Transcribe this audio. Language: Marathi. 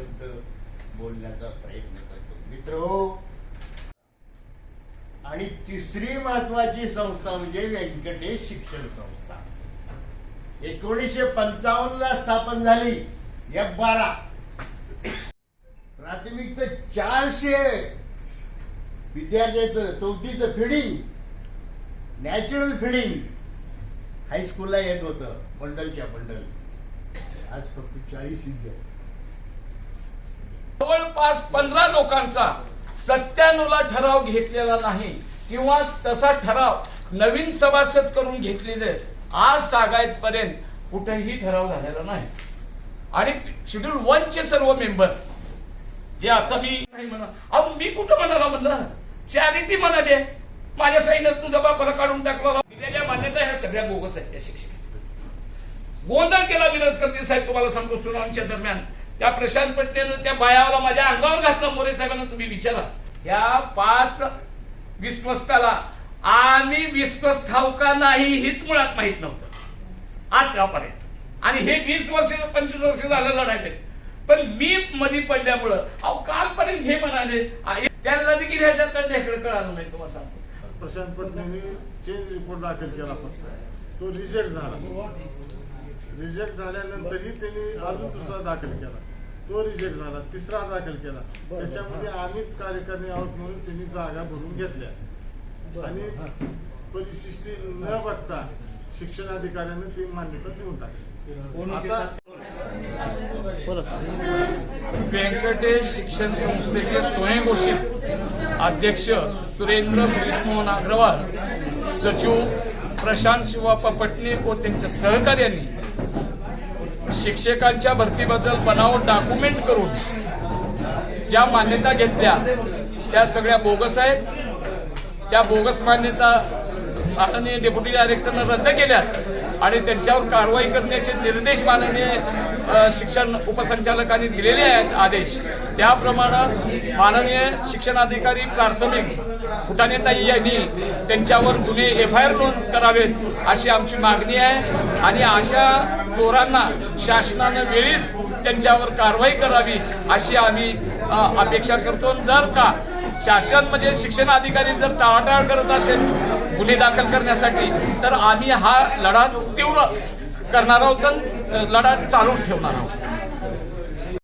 शब्द बोलण्याचा प्रयत्न करतो. मित्र आणि तिसरी महत्वाची संस्था म्हणजे व्यंकटेश शिक्षण संस्था. एकोणीसशे पंचावन्न ला स्थापन झाली. एफ बारा. प्राथमिकच चारशे. विद्यार्थ्याचं चौथीचं फिडिंग. Natural feeding. हायस्कूलला येत होतं बंडलच्या बंडल आज फक्त चाळीस विद्यार्थी. जवळपास पंधरा लोकांचा सत्त्याण्णवला ठराव घेतलेला नाही किंवा तसा ठराव नवीन सभासद करून घेतलेले आज तागायत पर्यंत कुठेही ठराव झालेला नाही. आणि शेड्यूल वन चे सर्व मेंबर जे आता मी नाही म्हणा अहो मी कुठं म्हणाला म्हणलं? चॅरिटी म्हणा दे. माझ्या साईनं जबा बापाला काढून टाकला. दिलेल्या मान्यता ह्या सगळ्या बोगस आहेत त्या शिक्षकांच्या. गोंधळ केला मिरजकरजी साहेब तुम्हाला सांगतो सुनावणीच्या दरम्यान. त्या प्रशांत पटेल त्या बायाला माझ्या अंगावर घातला. मोरे साहेबांना तुम्ही विचारा. या पाच विश्वस्ताला आम्ही विश्वस्त हाव का नाही हीच मुळात माहीत नव्हतं. आतापर्यंत आणि हे वीस वर्ष पंचवीस वर्ष झालं लढायले. पण मी मधी पडल्यामुळं अहो कालपर्यंत हे म्हणाले आ, त्यांना देखील ह्याच्यात ढेकड कळालं नाही तुम्हाला सांगतो. प्रशांत पटणेंनी चेंज रिपोर्ट दाखल केला फक्त. तो रिजेक्ट झाला. रिजेक्ट झाल्यानंतरही त्यांनी अजून दुसरा दाखल केला. तो रिजेक्ट झाला तिसरा दाखल केला. त्याच्यामध्ये आम्हीच कार्यकारिणी आहोत म्हणून त्यांनी जागा भरून घेतल्या. आणि परिशिष्टी न बघता शिक्षण अधिकाऱ्याने ती मान्यता देऊन टाकली. आता व्यंकटेश शिक्षण संस्थेचे स्वयंघोषित अध्यक्ष सुरेंद्र मोहन अग्रवाल सचिव प्रशांत शिवाप्पा पटणे व त्यांच्या सहकार्यांनी शिक्षकांच्या भरतीबद्दल बनावट डॉक्युमेंट करून ज्या मान्यता घेतल्या त्या सगळ्या बोगस आहेत. त्या बोगस मान्यता माननीय डेप्युटी डायरेक्टरनं रद्द केल्या आणि त्यांच्यावर कारवाई करण्याचे निर्देश माननीय शिक्षण उपसंचालकांनी दिलेले आहेत आदेश. त्याप्रमाणे माननीय शिक्षणाधिकारी प्राथमिक फुटाणेताई यांनी त्यांच्यावर गुन्हे एफ आय आर नोंद करावेत अशी आमची मागणी आहे आणि अशा चोरांना शासनानं वेळीच त्यांच्यावर कारवाई करावी अशी आम्ही अपेक्षा करतो. जर का शासन म्हणजे शिक्षण अधिकारी जर टाळाटाळ करत असेल गुन्हे दाखल करण्यासाठी तर आम्ही हा लढा तीव्र करणार आहोत लढा चालू ठेवणार आहोत.